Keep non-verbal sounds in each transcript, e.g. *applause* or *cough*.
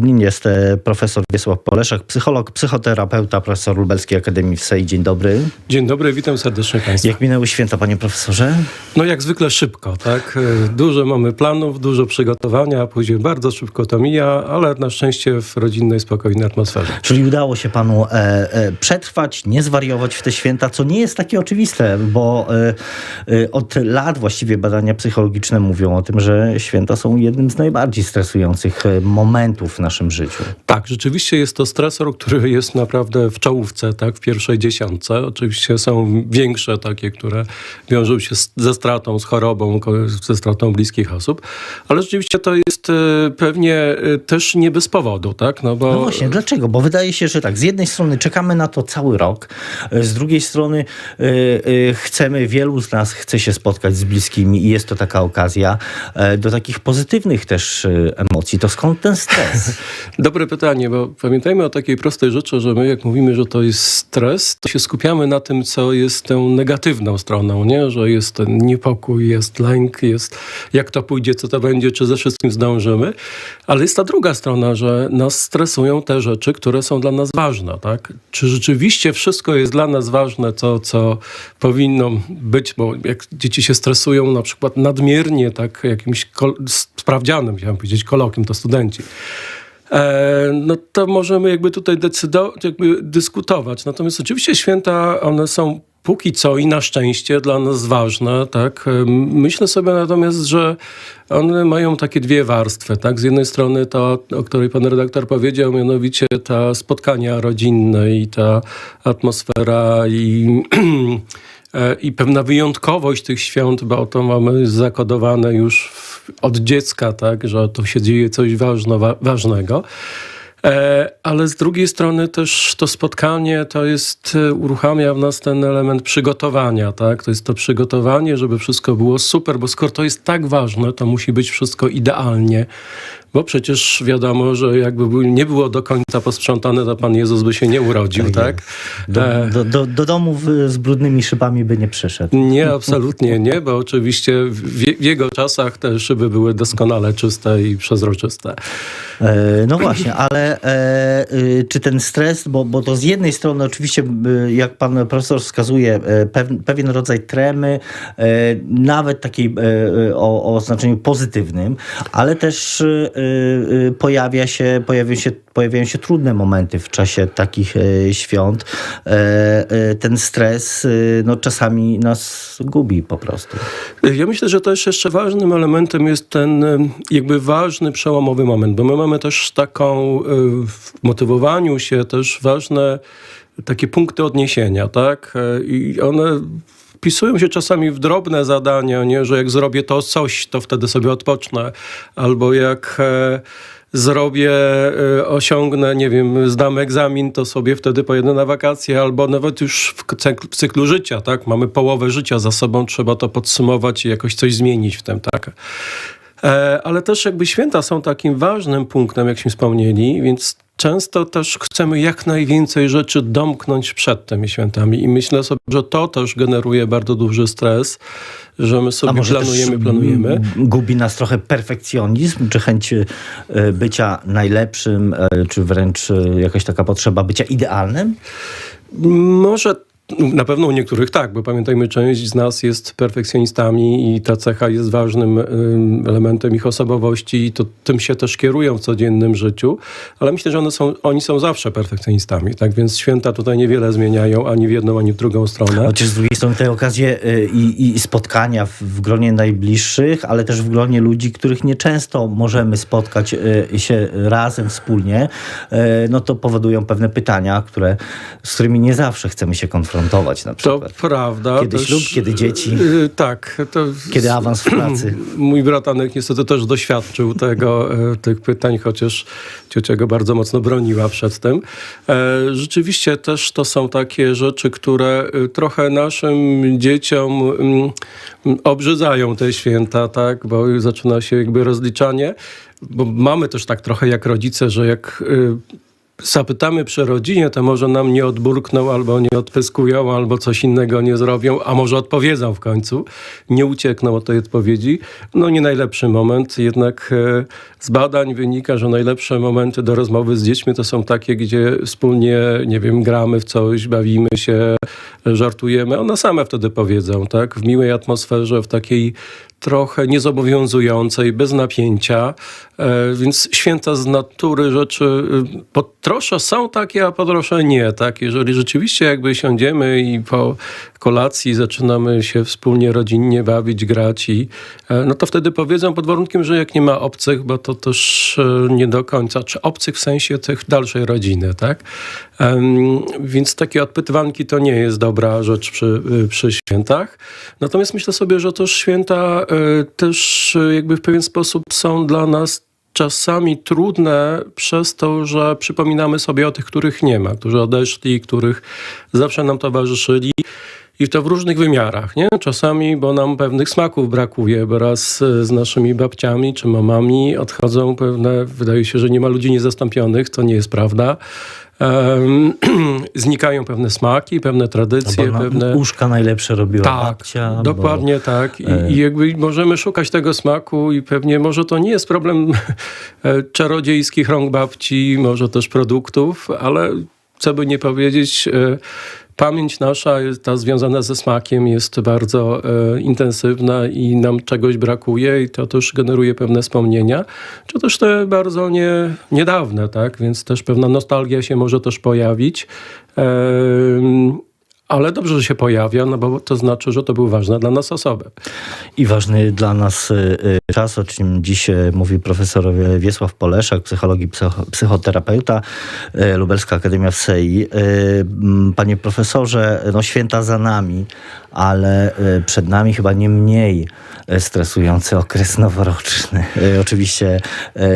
Lublin. Jest e, profesor Wiesław Poleszek, psycholog, psychoterapeuta, profesor Lubelskiej Akademii w SEI. Dzień dobry. Dzień dobry, witam serdecznie Państwa. Jak minęły święta, panie profesorze? No jak zwykle szybko, tak? E, Dużo mamy planów, dużo przygotowania, później bardzo szybko to mija, ale na szczęście w rodzinnej, spokojnej atmosferze. Czyli udało się panu e, e, przetrwać, nie zwariować w te święta, co nie jest takie oczywiste, bo e, e, od lat właściwie badania psychologiczne mówią o tym, że święta są jednym z najbardziej stresujących momentów w naszym życiu. Tak, rzeczywiście jest to stresor, który jest naprawdę w czołówce, tak, w pierwszej dziesiątce. Oczywiście są większe takie, które wiążą się z, ze stratą, z chorobą, ze stratą bliskich osób, ale rzeczywiście to jest e, pewnie e, też nie bez powodu, tak, no bo... No właśnie, dlaczego? Bo wydaje się, że tak, z jednej strony czekamy na to cały rok, e, z drugiej strony chcemy, wielu z nas chce się spotkać z bliskimi i jest to taka okazja do takich pozytywnych też emocji. To skąd ten stres? Dobre pytanie, bo pamiętajmy o takiej prostej rzeczy, że my jak mówimy, że to jest stres, to się skupiamy na tym, co jest tą negatywną stroną, nie? Że jest ten niepokój, jest lęk, jest jak to pójdzie, co to będzie, czy ze wszystkim zdążymy. Ale jest ta druga strona, że nas stresują te rzeczy, które są dla nas ważne, tak? Czy rzeczywiście wszystko jest dla nas ważne, to co powinno być, bo jak dzieci się stresują na przykład nadmiernie, tak, jakimś sprawdzianem, chciałem powiedzieć kolokiem, to studenci. E, no to możemy jakby tutaj decydować, jakby dyskutować. Natomiast oczywiście święta, one są póki co i na szczęście dla nas ważne, tak. E, Myślę sobie natomiast, że one mają takie dwie warstwy, tak. Z jednej strony to, o której pan redaktor powiedział, mianowicie ta spotkania rodzinne i ta atmosfera i *clears throat* i pewna wyjątkowość tych świąt, bo to mamy zakodowane już od dziecka, tak, że to się dzieje coś ważno, wa, ważnego. E, ale z drugiej strony też to spotkanie to jest, e, uruchamia w nas ten element przygotowania, tak? To jest to przygotowanie, żeby wszystko było super, bo skoro to jest tak ważne, to musi być wszystko idealnie, bo przecież wiadomo, że jakby był- nie było do końca posprzątane, to Pan Jezus by się nie urodził, Tak tak? Do, E, do, do, do domu z brudnymi szybami by nie przyszedł. Nie, absolutnie nie, bo oczywiście w, w jego czasach te szyby były doskonale czyste i przezroczyste. E, No właśnie, ale e, y, czy ten stres, bo, bo to z jednej strony oczywiście, y, jak pan profesor wskazuje, pew- pewien rodzaj tremy, nawet takiej o, o znaczeniu pozytywnym, ale też pojawia się, pojawiają się, pojawiają się trudne momenty w czasie takich e, świąt. E, e, Ten stres y, no, czasami nas gubi po prostu. Ja myślę, że też jeszcze ważnym elementem jest ten jakby ważny, przełomowy moment, bo my mamy też taką w motywowaniu się też ważne takie punkty odniesienia, tak? I one wpisują się czasami w drobne zadania, nie? że jak zrobię to coś, to wtedy sobie odpocznę, albo jak e, zrobię, e, osiągnę, nie wiem, zdam egzamin, to sobie wtedy pojedę na wakacje, albo nawet już w cykl- w cyklu życia, tak? Mamy połowę życia za sobą, trzeba to podsumować i jakoś coś zmienić w tym, tak? E, Ale też jakby święta są takim ważnym punktem, jakśmy wspomnieli, więc często też chcemy jak najwięcej rzeczy domknąć przed tymi świętami i myślę sobie, że to też generuje bardzo duży stres, że my sobie planujemy, planujemy. Gubi nas trochę perfekcjonizm, czy chęć e, bycia najlepszym, e, czy wręcz jakaś taka potrzeba bycia idealnym? Może na pewno u niektórych tak, bo pamiętajmy, część z nas jest perfekcjonistami i ta cecha jest ważnym ym, elementem ich osobowości i to tym się też kierują w codziennym życiu, ale myślę, że one są, oni są zawsze perfekcjonistami, tak więc święta tutaj niewiele zmieniają ani w jedną, ani w drugą stronę. Chociaż z drugiej strony te okazje e, i, i spotkania w, w gronie najbliższych, ale też w gronie ludzi, których nieczęsto możemy spotkać e, się razem, wspólnie, e, no to powodują pewne pytania, które, z którymi nie zawsze chcemy się konfrontować na To przykład. prawda. Kiedy ślub, kiedy dzieci? Yy, tak. To Kiedy awans w *clears throat* pracy. Mój bratanek niestety też doświadczył tego, e, tych pytań, chociaż ciocia go bardzo mocno broniła przed tym. E, Rzeczywiście też to są takie rzeczy, które e, trochę naszym dzieciom mm, mm, obrzydzają te święta, tak, bo zaczyna się jakby rozliczanie, bo mamy też tak trochę jak rodzice, że jak y, zapytamy przy rodzinie, to może nam nie odburkną, albo nie odpyskują, albo coś innego nie zrobią, a może odpowiedzą w końcu. Nie uciekną od tej odpowiedzi. No nie najlepszy moment, jednak e, z badań wynika, że najlepsze momenty do rozmowy z dziećmi to są takie, gdzie wspólnie, nie wiem, gramy w coś, bawimy się, żartujemy. One same wtedy powiedzą, tak? W miłej atmosferze, w takiej trochę niezobowiązującej, bez napięcia, e, więc święta z natury rzeczy y, po trosze są takie, a po trosze nie, tak? Jeżeli rzeczywiście jakby siądziemy i po kolacji zaczynamy się wspólnie rodzinnie bawić, grać i e, no to wtedy powiedzą pod warunkiem, że jak nie ma obcych, bo to też e, nie do końca, czy obcych w sensie tych dalszej rodziny, tak? Więc takie odpytywanki to nie jest dobra rzecz przy, y, przy świętach. Natomiast myślę sobie, że też święta y, też y, jakby w pewien sposób są dla nas czasami trudne przez to, że przypominamy sobie o tych, których nie ma, którzy odeszli, których zawsze nam towarzyszyli. I to w różnych wymiarach, nie? Czasami, bo nam pewnych smaków brakuje, bo raz e, z naszymi babciami czy mamami odchodzą pewne, wydaje się, że nie ma ludzi niezastąpionych, to nie jest prawda. Em, *clears throat* znikają pewne smaki, pewne tradycje, Bo na, pewne... Uszka najlepsze robiła Tak, babcia. bo- dokładnie tak. I, e, I jakby możemy szukać tego smaku i pewnie może to nie jest problem *laughs* e, czarodziejskich rąk babci, może też produktów, ale co by nie powiedzieć, pamięć nasza, ta związana ze smakiem jest bardzo e, intensywna i nam czegoś brakuje i to też generuje pewne wspomnienia, czy też te bardzo nie, niedawne, tak? Więc też pewna nostalgia się może też pojawić. Em, ale dobrze, że się pojawia, no bo to znaczy, że to był ważne dla nas osoby. I ważny dla nas y, y, czas, o czym dziś y, mówi profesor Wiesław Poleszak, psychologii, psycho, psychoterapeuta, Lubelska Akademia w SEI. Panie profesorze, no święta za nami, ale przed nami chyba nie mniej stresujący okres noworoczny. Oczywiście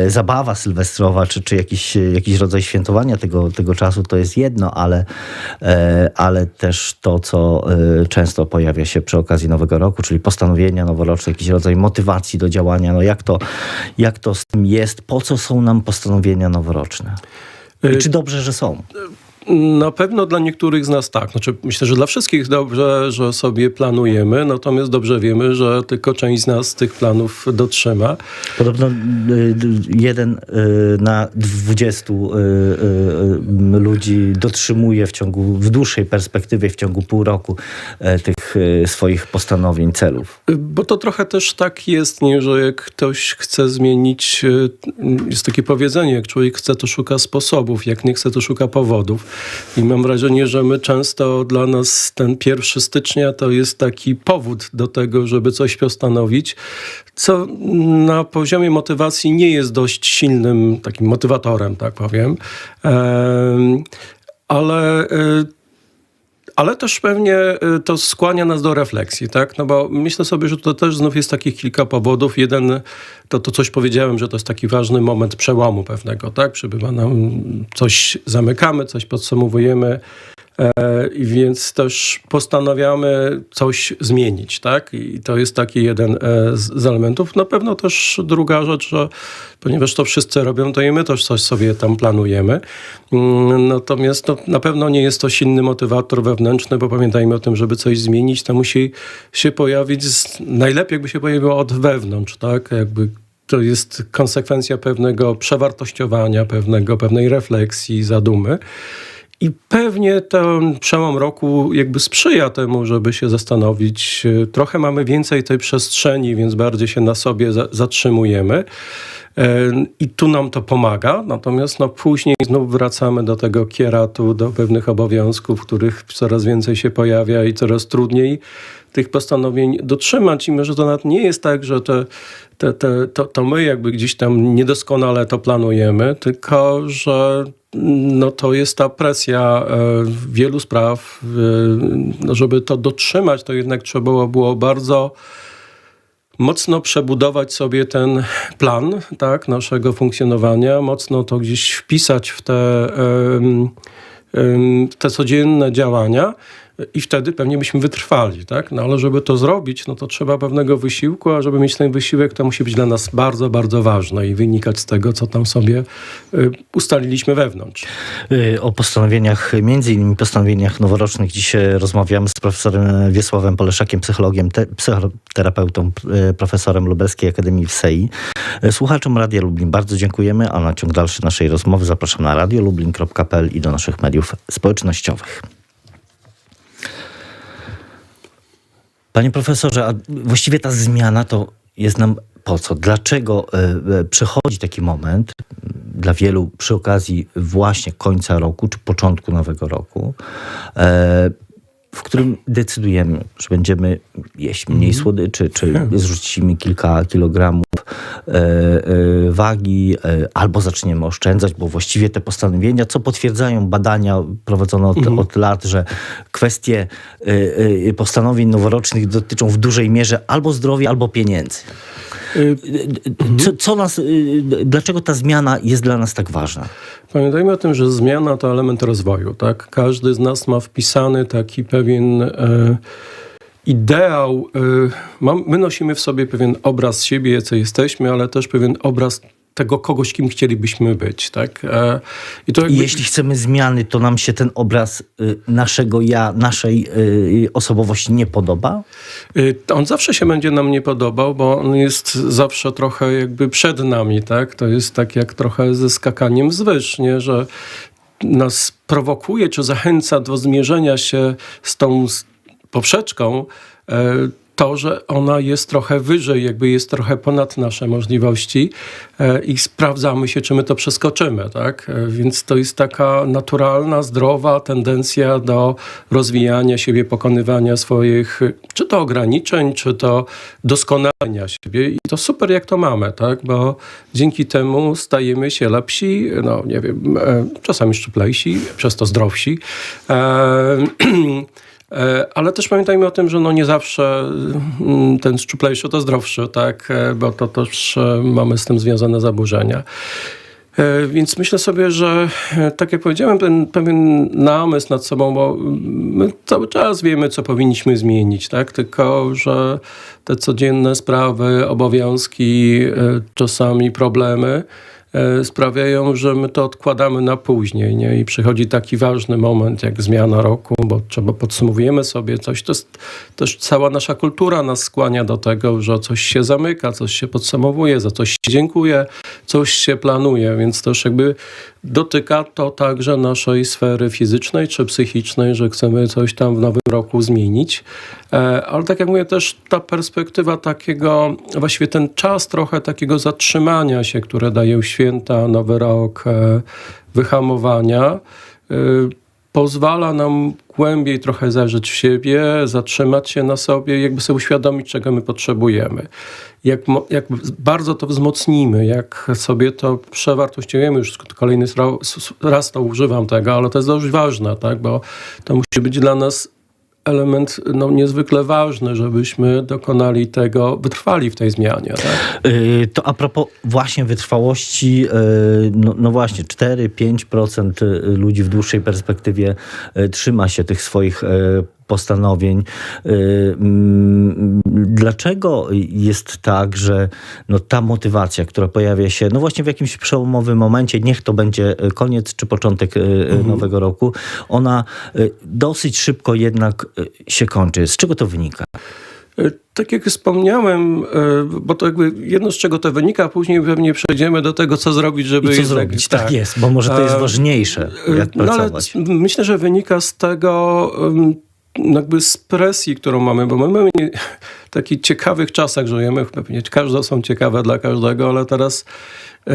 zabawa sylwestrowa, czy, czy jakiś, jakiś rodzaj świętowania tego, tego czasu to jest jedno, ale, ale też to, co y, często pojawia się przy okazji Nowego Roku, czyli postanowienia noworoczne, jakiś rodzaj motywacji do działania. No jak to, jak to z tym jest? Po co są nam postanowienia noworoczne? Y, czy dobrze, że są? Na pewno dla niektórych z nas tak. Znaczy, myślę, że dla wszystkich dobrze, że sobie planujemy, natomiast dobrze wiemy, że tylko część z nas tych planów dotrzyma. Podobno y, d- jeden y, na 20 y, y, y, ludzi dotrzymuje w ciągu, w dłuższej perspektywie, w ciągu pół roku y, tych y, swoich postanowień, celów. Bo to trochę też tak jest, nie, że jak ktoś chce zmienić, y, jest takie powiedzenie, jak człowiek chce, to szuka sposobów, jak nie chce, to szuka powodów. I mam wrażenie, że my często dla nas ten 1 stycznia to jest taki powód do tego, żeby coś postanowić, co na poziomie motywacji nie jest dość silnym takim motywatorem, tak powiem. Em, Ale y, ale też pewnie y, to skłania nas do refleksji, tak? No bo myślę sobie, że to też znów jest takich kilka powodów. Jeden, to, to coś powiedziałem, że to jest taki ważny moment przełomu pewnego, tak? Przybywa nam coś, zamykamy, coś podsumowujemy, więc też postanawiamy coś zmienić, tak? I to jest taki jeden e, z, elementów. Na pewno też druga rzecz, że ponieważ to wszyscy robią, to i my też coś sobie tam planujemy. Mm, Natomiast to na pewno nie jest to silny motywator wewnętrzny, bo pamiętajmy o tym, żeby coś zmienić, to musi się pojawić, z, najlepiej jakby się pojawiło od wewnątrz, tak? Jakby to jest konsekwencja pewnego przewartościowania, pewnego, pewnej refleksji, zadumy. I pewnie ten przełom roku jakby sprzyja temu, żeby się zastanowić. Trochę mamy więcej tej przestrzeni, więc bardziej się na sobie za- zatrzymujemy. I tu nam to pomaga, natomiast no, później znów wracamy do tego kieratu, do pewnych obowiązków, których coraz więcej się pojawia i coraz trudniej tych postanowień dotrzymać. I może to nawet nie jest tak, że te, te, te, to, to my jakby gdzieś tam niedoskonale to planujemy, tylko że no, to jest ta presja e, wielu spraw. e, no, żeby to dotrzymać, to jednak trzeba było bardzo mocno przebudować sobie ten plan tak, naszego funkcjonowania, mocno to gdzieś wpisać w te, te codzienne działania. I wtedy pewnie byśmy wytrwali, tak? No ale żeby to zrobić, no to trzeba pewnego wysiłku, a żeby mieć ten wysiłek, to musi być dla nas bardzo, bardzo ważne i wynikać z tego, co tam sobie y, ustaliliśmy wewnątrz. Y, O postanowieniach, między innymi postanowieniach noworocznych e, rozmawiamy z profesorem Wiesławem Poleszakiem, psychologiem, te, psychoterapeutą, e, profesorem Lubelskiej Akademii w SEI. Słuchaczom Radia Lublin bardzo dziękujemy, a na ciąg dalszy naszej rozmowy zapraszam na radiolublin.pl i do naszych mediów społecznościowych. Panie profesorze, a właściwie ta zmiana to jest nam po co? Dlaczego e, e, przychodzi taki moment m, dla wielu przy okazji właśnie końca roku czy początku nowego roku, e, w którym decydujemy, że będziemy jeść mniej słodyczy, czy zrzucimy kilka kilogramów e, e, wagi, e, albo zaczniemy oszczędzać, bo właściwie te postanowienia, co potwierdzają badania prowadzone od, od lat, że kwestie e, e, postanowień noworocznych dotyczą w dużej mierze albo zdrowia, albo pieniędzy. Y, Co, co nas, y, dlaczego ta zmiana jest dla nas tak ważna? Pamiętajmy o tym, że zmiana to element rozwoju. Tak? Każdy z nas ma wpisany taki pewien e, ideał. E, my nosimy w sobie pewien obraz siebie, co jesteśmy, ale też pewien obraz tego kogoś, kim chcielibyśmy być. Tak? E, I to jakby, jeśli chcemy zmiany, to nam się ten obraz y, naszego ja, naszej y, osobowości nie podoba? Y, On zawsze się będzie nam nie podobał, bo on jest zawsze trochę jakby przed nami, tak? To jest tak jak trochę ze skakaniem z wyż, nie? Że nas prowokuje czy zachęca do zmierzenia się z tą poprzeczką e, to, że ona jest trochę wyżej, jakby jest trochę ponad nasze możliwości e, i sprawdzamy się, czy my to przeskoczymy, tak? E, Więc to jest taka naturalna, zdrowa tendencja do rozwijania siebie, pokonywania swoich, czy to ograniczeń, czy to doskonalenia siebie i to super, jak to mamy, tak? Bo dzięki temu stajemy się lepsi, no nie wiem, e, czasami szczuplejsi, przez to zdrowsi. E, E, *clears throat* Ale też pamiętajmy o tym, że no nie zawsze mm, ten szczuplejszy to zdrowszy, tak? E, bo to też e, mamy z tym związane zaburzenia. E, Więc myślę sobie, że e, tak jak powiedziałem, ten pewien namysł nad sobą, bo my cały czas wiemy, co powinniśmy zmienić, tak? Tylko, że te codzienne sprawy, obowiązki, e, czasami problemy e, sprawiają, że my to odkładamy na później, nie? I przychodzi taki ważny moment, jak zmiana roku, bo trzeba podsumowujemy sobie coś. To jest też cała nasza kultura nas skłania do tego, że coś się zamyka, coś się podsumowuje, za coś się dziękuję, coś się planuje, więc też jakby dotyka to także naszej sfery fizycznej czy psychicznej, że chcemy coś tam w nowym roku zmienić. E, Ale tak jak mówię, też ta perspektywa takiego, właściwie ten czas trochę takiego zatrzymania się, które dają święta, nowy rok, e, wyhamowania, e, pozwala nam głębiej trochę zajrzeć w siebie, zatrzymać się na sobie, jakby sobie uświadomić, czego my potrzebujemy. Jak, jak bardzo to wzmocnimy, jak sobie to przewartościujemy, już kolejny raz to używam tego, ale to jest dość ważne, tak? bo to musi być dla nas element no, niezwykle ważny, żebyśmy dokonali tego, wytrwali w tej zmianie. Tak? Y, To a propos właśnie wytrwałości, y, no, no właśnie 4-5% ludzi w dłuższej perspektywie trzyma się tych swoich postanowień. Dlaczego jest tak, że no, ta motywacja, która pojawia się no właśnie w jakimś przełomowym momencie, niech to będzie y, koniec czy początek y, y, nowego roku, ona dosyć szybko jednak się kończy. Z czego to wynika? Tak jak wspomniałem, bo to jakby jedno z czego to wynika, a później pewnie przejdziemy do tego, co zrobić, żeby... I co jednak- zrobić? Tak, jest, bo może to jest E, ważniejsze, jak No ale pracować. c- myślę, że wynika z tego jakby z presji, którą mamy, bo my mamy w takich ciekawych czasach żyjemy, pewnie każde są ciekawe dla każdego, ale teraz e,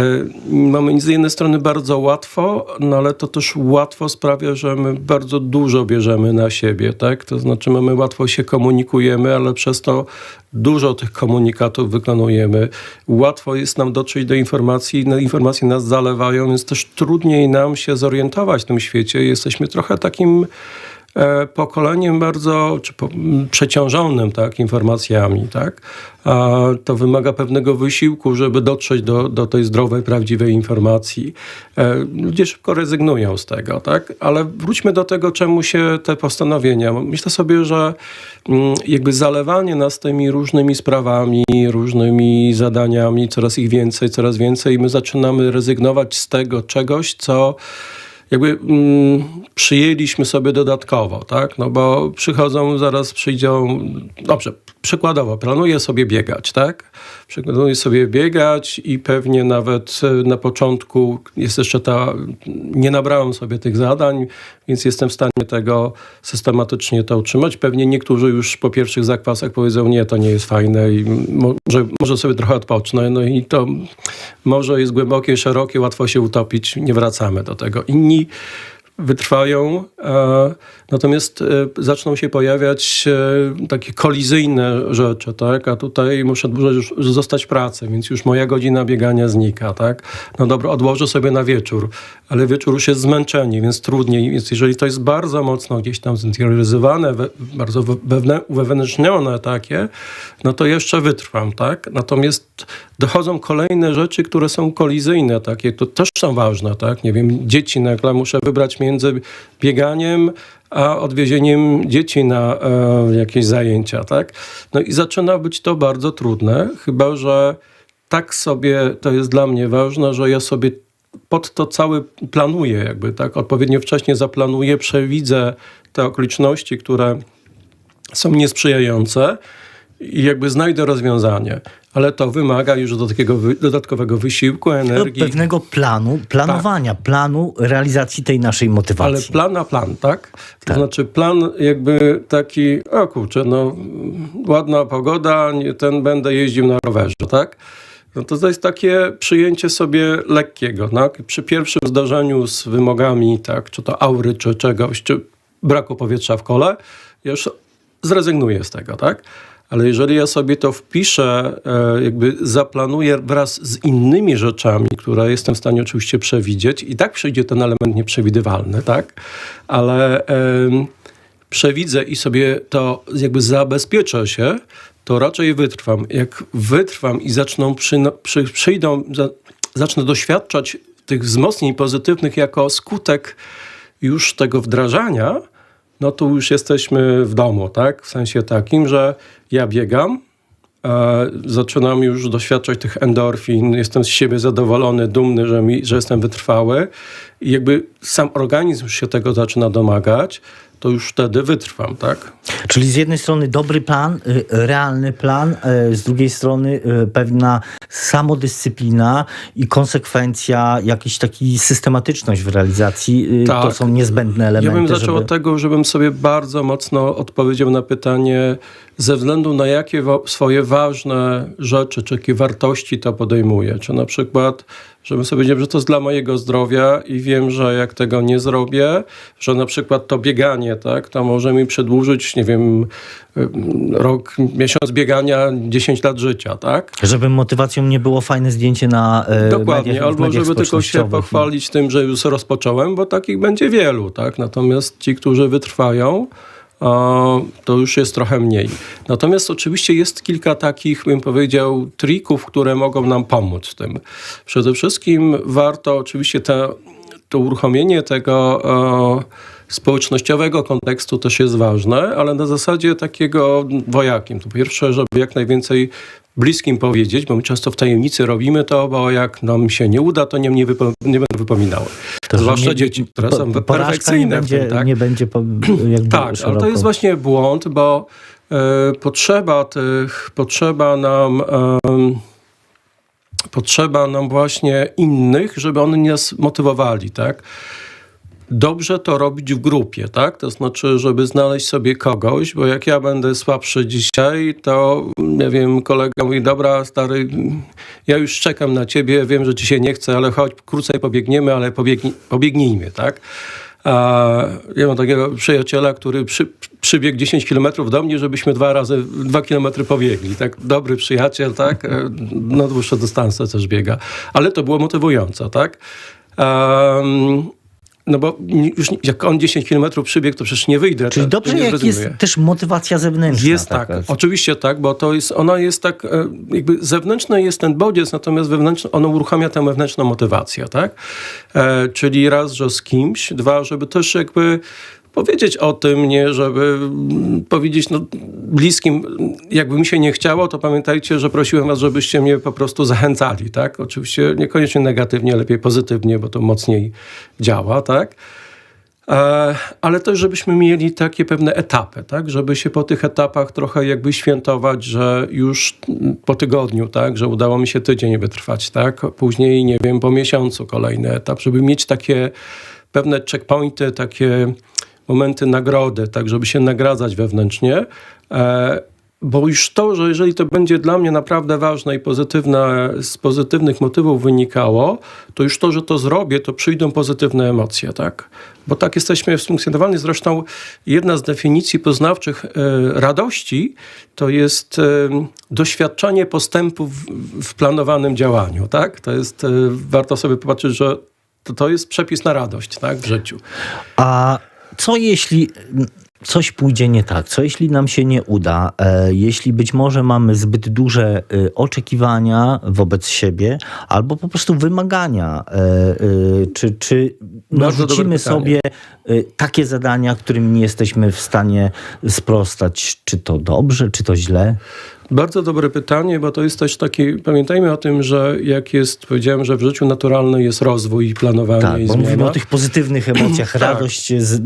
mamy z jednej strony bardzo łatwo, no ale to też łatwo sprawia, że my bardzo dużo bierzemy na siebie, tak? To znaczy my łatwo się komunikujemy, ale przez to dużo tych komunikatów wykonujemy. Łatwo jest nam dotrzeć do informacji, no, informacje nas zalewają, więc też trudniej nam się zorientować w tym świecie. Jesteśmy trochę takim pokoleniem bardzo czy po, przeciążonym tak, informacjami. Tak? A to wymaga pewnego wysiłku, żeby dotrzeć do, do tej zdrowej, prawdziwej informacji. E, ludzie szybko rezygnują z tego, tak? ale wróćmy do tego, czemu się te postanowienia. Myślę sobie, że jakby zalewanie nas tymi różnymi sprawami, różnymi zadaniami, coraz ich więcej, coraz więcej, my zaczynamy rezygnować z tego czegoś, co jakby mm, przyjęliśmy sobie dodatkowo, tak? No bo przychodzą, zaraz przyjdą, dobrze, przykładowo, planuję sobie biegać, tak? Planuję sobie biegać i pewnie nawet e, na początku jest jeszcze ta, nie nabrałem sobie tych zadań, więc jestem w stanie tego systematycznie to utrzymać. Pewnie niektórzy już po pierwszych zakwasach powiedzą, nie, to nie jest fajne i może, może sobie trochę odpocznę, no i to morze jest głębokie, szerokie, łatwo się utopić, nie wracamy do tego. Inni wytrwają, natomiast e, zaczną się pojawiać e, takie kolizyjne rzeczy, tak? A tutaj muszę dłużej już zostać pracy, więc już moja godzina biegania znika, tak? No dobra, odłożę sobie na wieczór, ale wieczór już jest zmęczenie, więc trudniej, więc jeżeli to jest bardzo mocno gdzieś tam zinterioryzowane, bardzo wewnę, uwewnętrznione takie, no to jeszcze wytrwam, tak? Natomiast dochodzą kolejne rzeczy, które są kolizyjne, takie, to też są ważne, tak? Nie wiem, dzieci nagle muszę wybrać między bieganiem, a odwiezieniem dzieci na e, jakieś zajęcia, tak? No i zaczyna być to bardzo trudne, chyba że tak sobie, to jest dla mnie ważne, że ja sobie pod to cały planuję, jakby tak odpowiednio wcześnie zaplanuję, przewidzę te okoliczności, które są niesprzyjające i jakby znajdę rozwiązanie. Ale to wymaga już do takiego wy, dodatkowego wysiłku, energii. Pewnego planu, planowania, planu realizacji tej naszej motywacji. Ale plan na plan, tak? To Tak. znaczy plan jakby taki, o kurczę, no ładna pogoda, nie, ten będę jeździł na rowerze, tak? No to to jest takie przyjęcie sobie lekkiego, tak? Przy pierwszym zdarzeniu z wymogami, tak, czy to aury, czy czegoś, czy braku powietrza w kole, już zrezygnuję z tego, tak? Ale jeżeli ja sobie to wpiszę, e, jakby zaplanuję wraz z innymi rzeczami, które jestem w stanie oczywiście przewidzieć, i tak przyjdzie ten element nieprzewidywalny, tak? Ale przewidzę i sobie to jakby zabezpieczę się, to raczej wytrwam. Jak wytrwam i zaczną przy, przy, przyjdą, za, zacznę doświadczać tych wzmocnień pozytywnych jako skutek już tego wdrażania, no to już jesteśmy w domu, tak? W sensie takim, że ja biegam, e, zaczynam już doświadczać tych endorfin, jestem z siebie zadowolony, dumny, że, mi, że jestem wytrwały i jakby sam organizm się tego zaczyna domagać, to już wtedy wytrwam, tak? Czyli z jednej strony dobry plan, y, realny plan, y, z drugiej strony y, pewna samodyscyplina i konsekwencja, jakiś taki systematyczność w realizacji. y, To Tak. są niezbędne elementy. Ja bym zaczął żeby... od tego, żebym sobie bardzo mocno odpowiedział na pytanie, ze względu na jakie swoje ważne rzeczy, czy jakie wartości to podejmuję. Czy na przykład, żebym sobie powiedział, że to jest dla mojego zdrowia i wiem, że jak tego nie zrobię, że na przykład to bieganie, tak, to może mi przedłużyć, nie wiem, y, rok, miesiąc biegania, 10 lat życia, tak? Żeby motywacją nie było fajne zdjęcie na e, Dokładnie, mediach, albo mediach żeby tylko się społecznościowych. pochwalić tym, że już rozpocząłem, bo takich będzie wielu, tak? Natomiast ci, którzy wytrwają, to już jest trochę mniej. Natomiast oczywiście jest kilka takich, bym powiedział, trików, które mogą nam pomóc w tym. Przede wszystkim warto oczywiście te, to uruchomienie tego e, społecznościowego kontekstu też jest ważne, ale na zasadzie takiego dwojakim. To pierwsze, żeby jak najwięcej bliskim powiedzieć, bo my często w tajemnicy robimy to, bo jak nam się nie uda, to nie, nie, wypo, nie będę wypominał. To, Zwłaszcza nie- dzieci, które po- są nie perfekcyjne w będzie, tym, tak? nie będzie po, jakby Tak, ale to jest właśnie błąd, bo e, potrzeba tych, potrzeba nam, em, potrzeba nam właśnie innych, żeby oni nas motywowali, tak? Dobrze to robić w grupie, tak? To znaczy, żeby znaleźć sobie kogoś, bo jak ja będę słabszy dzisiaj, to nie wiem, kolega mówi, dobra, stary, ja już czekam na ciebie, wiem, że ci się nie chce, ale chodź, krócej pobiegniemy, ale pobiegni, pobiegnijmy, tak? A ja mam takiego przyjaciela, który przy, przybiegł 10 kilometrów do mnie, żebyśmy dwa razy, dwa kilometry pobiegli. Tak, dobry przyjaciel, tak, na dłuższe dystanse też biega. Ale to było motywujące, tak. Em, no bo już jak on 10 km przybiegł, to przecież nie wyjdę. Czyli to, dobrze, jak jest też motywacja zewnętrzna. Jest tak, taka. oczywiście tak, bo to jest, ona jest tak, e, jakby zewnętrzny jest ten bodziec, natomiast wewnętrzny, ono uruchamia tę wewnętrzną motywację, tak? E, czyli raz, że z kimś, dwa, żeby też jakby powiedzieć o tym, nie, żeby mm, powiedzieć no, bliskim, jakby mi się nie chciało, to pamiętajcie, że prosiłem was, żebyście mnie po prostu zachęcali, tak? Oczywiście niekoniecznie negatywnie, lepiej pozytywnie, bo to mocniej działa, tak? E, ale też, żebyśmy mieli takie pewne etapy, tak? Żeby się po tych etapach trochę jakby świętować, że już po tygodniu, tak? Że udało mi się tydzień wytrwać, tak? Później, nie wiem, po miesiącu kolejny etap, żeby mieć takie pewne checkpointy, takie momenty nagrody, tak? Żeby się nagradzać wewnętrznie. E, bo już to, że jeżeli to będzie dla mnie naprawdę ważne i pozytywne, z pozytywnych motywów wynikało, to już to, że to zrobię, to przyjdą pozytywne emocje, tak? Bo tak jesteśmy funkcjonowalni. Zresztą jedna z definicji poznawczych e, radości to jest e, doświadczanie postępu w, w planowanym działaniu, tak? To jest, e, warto sobie popatrzeć, że to, to jest przepis na radość, tak? W życiu. A co jeśli coś pójdzie nie tak? Co jeśli nam się nie uda? E, jeśli być może mamy zbyt duże e, oczekiwania wobec siebie, albo po prostu wymagania? E, czy czy narzucimy sobie takie zadania, którym nie jesteśmy w stanie sprostać? Czy to dobrze, czy to źle? Bardzo dobre pytanie, bo to jest też taki, pamiętajmy o tym, że jak jest, powiedziałem, że w życiu naturalnym jest rozwój i planowanie Tak, i bo zmiana. mówimy o tych pozytywnych *clears throat* emocjach, Tak. radość z,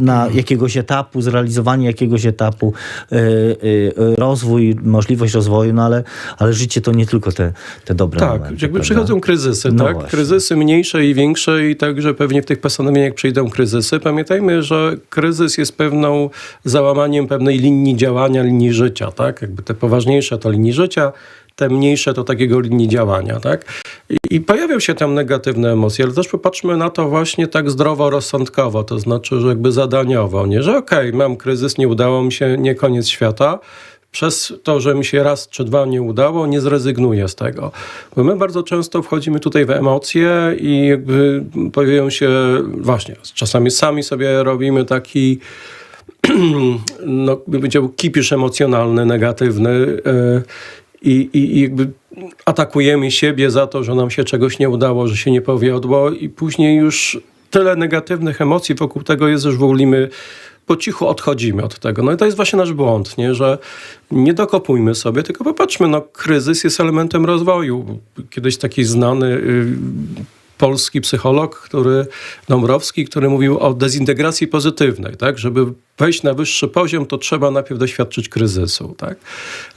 na jakiegoś etapu, zrealizowanie jakiegoś etapu, y, y, rozwój, możliwość rozwoju, no ale, ale życie to nie tylko te, te dobre Tak, momenty. jakby prawda? przychodzą kryzysy, No tak? właśnie. Kryzysy mniejsze i większe i także pewnie w tych postanowieniach przyjdą kryzysy. Pamiętajmy, że kryzys jest pewną załamaniem pewnej linii działania, linii życia, tak? Jakby te poważniejsze to linii życia, te mniejsze to takiego linii działania, tak? I, I pojawią się tam negatywne emocje, ale też popatrzmy na to właśnie tak zdrowo-rozsądkowo, to znaczy, że jakby zadaniowo, nie? Że okej, mam kryzys, nie udało mi się, nie koniec świata, przez to, że mi się raz czy dwa nie udało, nie zrezygnuję z tego. Bo my bardzo często wchodzimy tutaj w emocje i jakby pojawiają się, właśnie, czasami sami sobie robimy taki, no, bym powiedział, kipisz emocjonalny, negatywny e, i, i, i jakby atakujemy siebie za to, że nam się czegoś nie udało, że się nie powiodło i później już tyle negatywnych emocji wokół tego jest, że już w ogóle my po cichu odchodzimy od tego. No i to jest właśnie nasz błąd, nie? że nie dokopujmy sobie, tylko popatrzmy, no kryzys jest elementem rozwoju. Kiedyś taki znany y, polski psycholog, który, Dąbrowski, który mówił o dezintegracji pozytywnej, tak? Żeby wejść na wyższy poziom, to trzeba najpierw doświadczyć kryzysu, tak?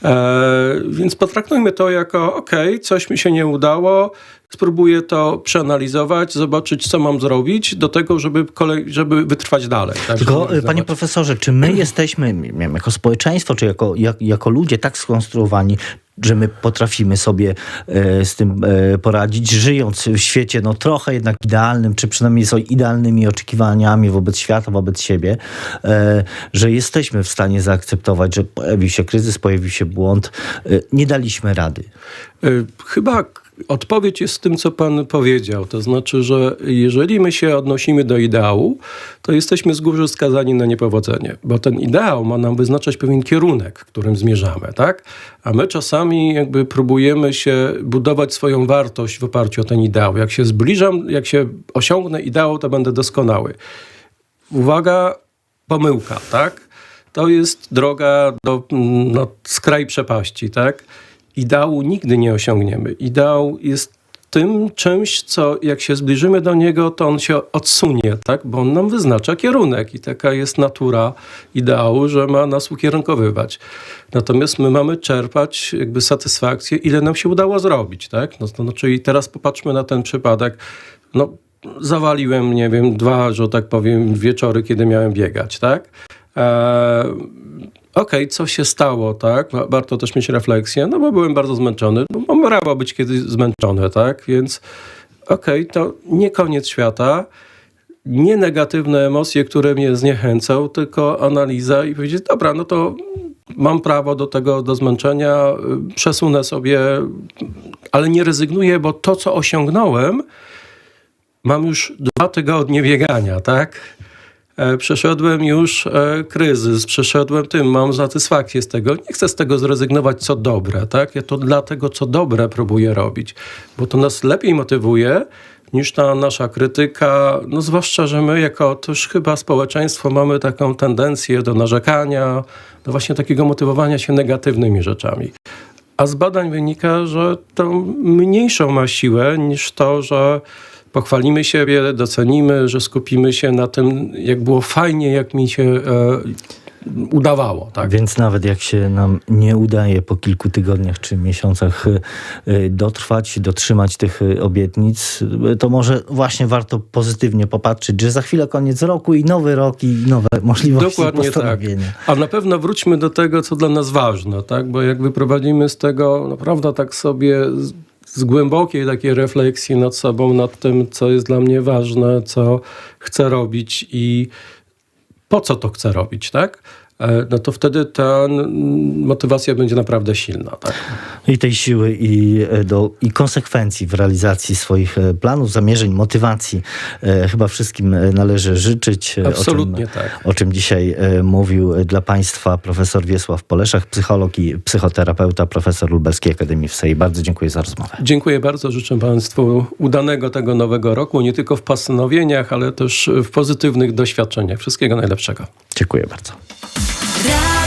E, więc potraktujmy to jako, okej, coś mi się nie udało, spróbuję to przeanalizować, zobaczyć, co mam zrobić do tego, żeby, kolej, żeby wytrwać dalej. Tak? Tylko, y, panie profesorze, czy my *clears throat* jesteśmy, wiem, jako społeczeństwo, czy jako, jak, jako ludzie tak skonstruowani, że my potrafimy sobie e, z tym e, poradzić, żyjąc w świecie no, trochę jednak idealnym, czy przynajmniej z idealnymi oczekiwaniami wobec świata, wobec siebie, e, że jesteśmy w stanie zaakceptować, że pojawił się kryzys, pojawił się błąd, e, nie daliśmy rady. Y, Chyba odpowiedź jest w tym, co pan powiedział. To znaczy, że jeżeli my się odnosimy do ideału, to jesteśmy z góry skazani na niepowodzenie, bo ten ideał ma nam wyznaczać pewien kierunek, którym zmierzamy, tak? A my czasami jakby próbujemy się budować swoją wartość w oparciu o ten ideał. Jak się zbliżam, jak się osiągnę ideał, to będę doskonały. Uwaga, pomyłka, tak? To jest droga do mm, no, skraj przepaści, tak? Ideału nigdy nie osiągniemy. Ideał jest tym czymś, co jak się zbliżymy do niego, to on się odsunie, tak? Bo on nam wyznacza kierunek i taka jest natura ideału, że ma nas ukierunkowywać. Natomiast my mamy czerpać jakby satysfakcję, ile nam się udało zrobić, tak? No to znaczy i teraz popatrzmy na ten przypadek. No, zawaliłem, nie wiem, dwa, że tak powiem, wieczory, kiedy miałem biegać, tak? Eee, Okej, co się stało, tak? Wa- Warto też mieć refleksję, no bo byłem bardzo zmęczony. Mam prawo być kiedyś zmęczony, tak? Więc okej, to nie koniec świata, nie negatywne emocje, które mnie zniechęcą, tylko analiza i powiedzieć, dobra, no to mam prawo do tego, do zmęczenia, przesunę sobie, ale nie rezygnuję, bo to, co osiągnąłem, mam już dwa tygodnie biegania, tak? E, Przeszedłem już e, kryzys, przeszedłem tym, mam satysfakcję z tego. Nie chcę z tego zrezygnować, co dobre, tak? Ja to dla tego, co dobre próbuję robić, bo to nas lepiej motywuje niż ta nasza krytyka, no zwłaszcza, że my jako też chyba społeczeństwo mamy taką tendencję do narzekania, do właśnie takiego motywowania się negatywnymi rzeczami. A z badań wynika, że to mniejszą ma siłę niż to, że pochwalimy siebie, docenimy, że skupimy się na tym, jak było fajnie, jak mi się e, udawało. Tak? Więc nawet jak się nam nie udaje po kilku tygodniach czy miesiącach y, y, dotrwać, dotrzymać tych y, obietnic, to może właśnie warto pozytywnie popatrzeć, że za chwilę koniec roku i nowy rok i nowe możliwości Dokładnie tak. A na pewno wróćmy do tego, co dla nas ważne, tak? Bo jak wyprowadzimy z tego naprawdę tak sobie z, głębokiej takiej refleksji nad sobą, nad tym, co jest dla mnie ważne, co chcę robić i po co to chcę robić, tak? E, No to wtedy ta motywacja będzie naprawdę silna, tak? I tej siły i, e, do, i konsekwencji w realizacji swoich e, planów, zamierzeń, motywacji chyba wszystkim należy życzyć. Absolutnie o czym, tak. O czym dzisiaj mówił dla Państwa profesor Wiesław Poleszak, psycholog i psychoterapeuta, profesor Lubelskiej Akademii w SEI. Bardzo dziękuję za rozmowę. Dziękuję bardzo, życzę Państwu udanego tego nowego roku, nie tylko w postanowieniach, ale też w pozytywnych doświadczeniach. Wszystkiego najlepszego. Dziękuję bardzo. Радио.